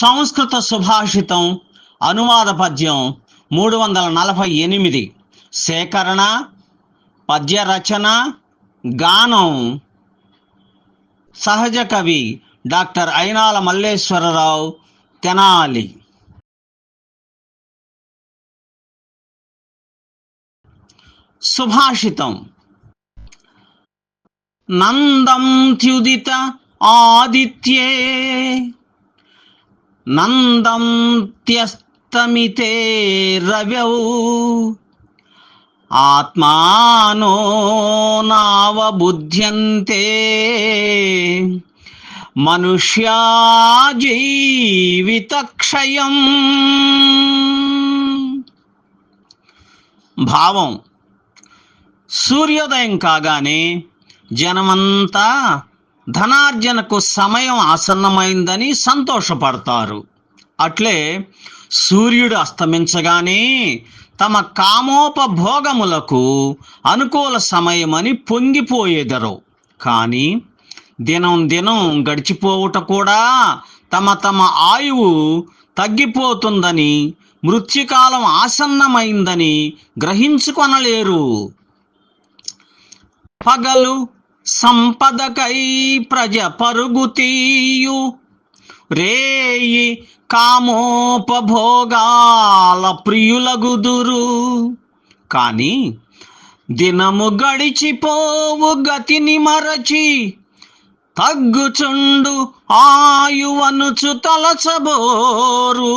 సంస్కృత సుభాషితం అనువాద పద్యం మూడు వందల నలభై ఎనిమిది. సేకరణ పద్య రచన గానం. సహజ కవి డాక్టర్ అయినాల మల్లేశ్వరరావు తెనాలి. సుభాషితం. నందం త్యుదిత ఆదిత్యే నందంత్యస్తమితే రవ్యౌ. ఆత్మానో నావబుధ్యంతే. మనుష్యా జీవితక్షయం భావం. సూర్యోదయం కాగానే జనమంతా ధనార్జనకు సమయం ఆసన్నమైందని సంతోషపడతారు. అట్లే సూర్యుడు అస్తమించగానే తమ కామోపభోగములకు అనుకూల సమయమని పొంగిపోయేదరు. కానీ దినం దినం గడిచిపోవుట కూడా తమ తమ ఆయువు తగ్గిపోతుందని మృత్యుకాలం ఆసన్నమైందని గ్రహించుకొనలేరు. పగలు సంపదకై ప్రజ పరుగుతీయు రేయి కామోపభోగాల ప్రియులగుదురు. కాని దినము గడిచిపోవు గతిని మరచి తగ్గుచుండు ఆయువనుచు తలచబోరు.